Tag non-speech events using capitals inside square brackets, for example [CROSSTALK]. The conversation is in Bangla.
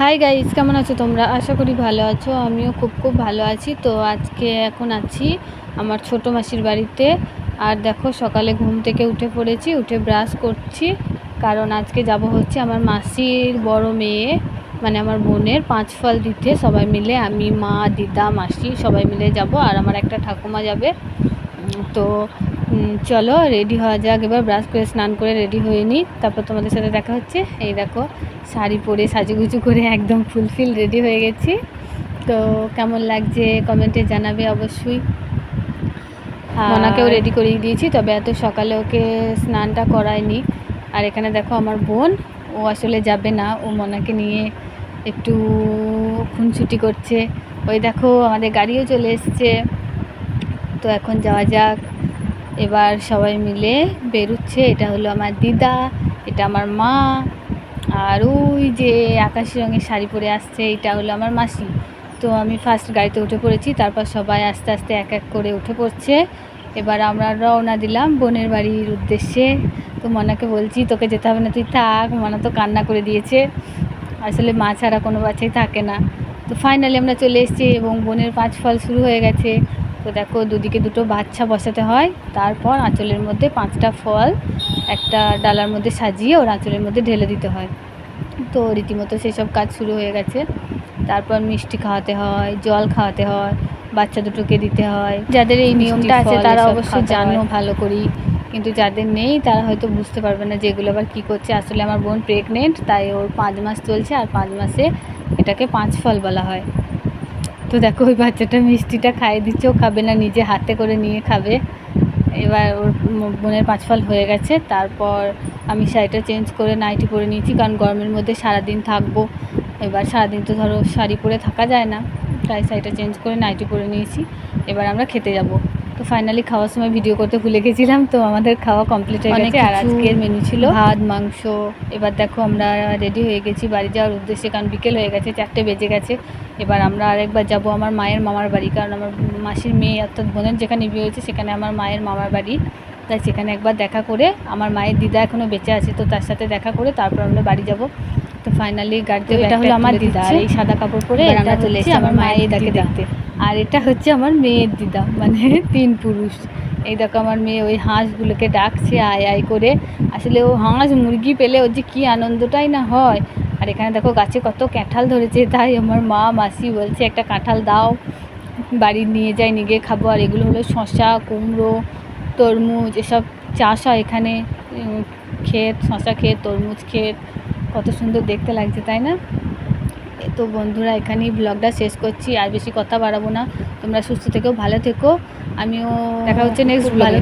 হাই গাইস কেমন আছো তোমরা? আশা করি ভালো আছো। আমিও খুব খুব ভালো আছি। তো আজকে এখন আছি আমার ছোট মাসির বাড়িতে। আর দেখো, সকালে ঘুম থেকে উঠে পড়েছি, উঠে ব্রাশ করছি। কারণ আজকে যাব হচ্ছে আমার মাসির বড় মেয়ে মানে আমার বোনের পাঁচ ফল দিতে। সবাই মিলে আমি, মা, দিদা, মাসি সবাই মিলে যাব। আর আমার একটা ঠাকুমা যাবে। তো চলো রেডি হওয়া যাক। এবার ব্রাশ করে স্নান করে রেডি হয়ে নিই। তারপর তোমাদের সাথে দেখা হচ্ছে। এই দেখো শাড়ি পরে সাজুগুজু করে একদম ফুলফিল রেডি হয়ে গেছি। তো কেমন লাগছে কমেন্টে জানাবে অবশ্যই। মনাকেও রেডি করিয়ে দিয়েছি তবে এত সকালে ওকে স্নানটা করায়নি আর এখানে দেখো আমার বোন ও আসলে যাবে না। ও মনাকে নিয়ে একটু খুনছুটি করছে। ওই দেখো আমাদের গাড়িও চলে এসছে। তো এখন যাওয়া যাক। এবার সবাই মিলে বেরুচ্ছে। এটা হলো আমার দিদা, এটা আমার মা, আর ওই যে আকাশি রঙের শাড়ি পরে আসছে, এটা হলো আমার মাসি। তো আমি ফার্স্ট গাড়িতে উঠে পড়েছি, তারপর সবাই আস্তে আস্তে এক এক করে উঠে পড়ছে। এবার আমরা রওনা দিলাম বোনের বাড়ির উদ্দেশ্যে। তো মনাকে বলছি, তোকে যেতে হবে না, তুই থাক। মনা তো কান্না করে দিয়েছে। আসলে মা ছাড়া কোনো বাচ্চাই থাকে না। তো ফাইনালি আমরা চলে এসেছি এবং বোনের পাঁচ ফল শুরু হয়ে গেছে। তো দেখো দুদিকে দুটো বাচ্চা বসাতে হয়। তারপর আঁচলের মধ্যে পাঁচটা ফল একটা ডালার মধ্যে সাজিয়ে ওর আঁচলের মধ্যে ঢেলে দিতে হয়। তো রীতিমতো সেসব কাজ শুরু হয়ে গেছে। তারপর মিষ্টি খাওয়াতে হয় জল খাওয়াতে হয় বাচ্চা দুটোকে দিতে হয়। যাদের এই নিয়মটা আছে তারা অবশ্যই জানো ভালো করি কিন্তু যাদের নেই তারা হয়তো বুঝতে পারবে না যে এগুলো আবার কী করছে। আসলে আমার বোন প্রেগনেন্ট তাই ওর পাঁচ মাস চলছে আর পাঁচ মাসে এটাকে পাঁচ ফল বলা হয়। তো দেখো, ওই বাচ্চাটা মিষ্টিটা খাইয়ে দিচ্ছে। ও খাবে না, নিজে হাতে করে নিয়ে খাবে। এবার ওর বোনের পাঁচ ফল হয়ে গেছে। তারপর আমি শাড়িটা চেঞ্জ করে নাইটি পরে নিয়েছি, কারণ গরমের মধ্যে সারাদিন থাকব। এবার সারাদিন তো ধরো শাড়ি পরে থাকা যায় না। তাই শাড়িটা চেঞ্জ করে নাইটি পরে নিয়েছি। এবার আমরা খেতে যাব। তো ফাইনালি খাওয়ার সময় ভিডিও করতে ভুলে গেছিলাম তো আমাদের খাওয়া কমপ্লিট হয়ে অনেক গেছে আর আজকের মেনু ছিল ভাত মাংস এবার দেখো আমরা রেডি হয়ে গেছি বাড়ি যাওয়ার উদ্দেশ্যে কারণ বিকেল হয়ে গেছে চারটে বেজে গেছে। এবার আমরা আরেকবার যাব আমার মায়ের মামার বাড়ি কারণ আমার মাসির মেয়ে অর্থাৎ বোনের যেখানে বিয়ে হয়েছে সেখানে আমার মায়ের মামার বাড়ি। তাই সেখানে একবার দেখা করে আমার মায়ের দিদা এখনও বেঁচে আছে তো তার সাথে দেখা করে তারপর আমরা বাড়ি যাব। তো ফাইনালি গাড়িতে এটা হলো আমার দিদা আর এই সাদা কাপড় পরে আমরা চলে আমার মায়ের দিদাকে দেখতে। আর এটা হচ্ছে আমার মেয়ের দিদা মানে [LAUGHS] তিন পুরুষ। এই দেখো আমার মেয়ে ওই হাঁসগুলোকে ডাকছে আয় আয় করে। আসলে ও হাঁস মুরগি পেলে ওর যে কী আনন্দটাই না হয়। আর এখানে দেখো গাছে কত কাঁঠাল ধরেছে তাই আমার মা মাসি বলছে একটা কাঁঠাল দাও বাড়ি নিয়ে যাই নিয়ে গিয়ে খাব। আর এগুলো হলো শশা কুমড়ো তরমুজ এসব চাষ হয় এখানে। ক্ষেত শশা ক্ষেত তরমুজ ক্ষেত কত সুন্দর দেখতে লাগছে তাই না? এ তো বন্ধুরা এখানেই ব্লগটা শেষ করছি। আর বেশি কথা বাড়াবো না। তোমরা সুস্থ থেকেও ভালো থেকো। আমিও দেখা হচ্ছে নেক্সট ব্লগে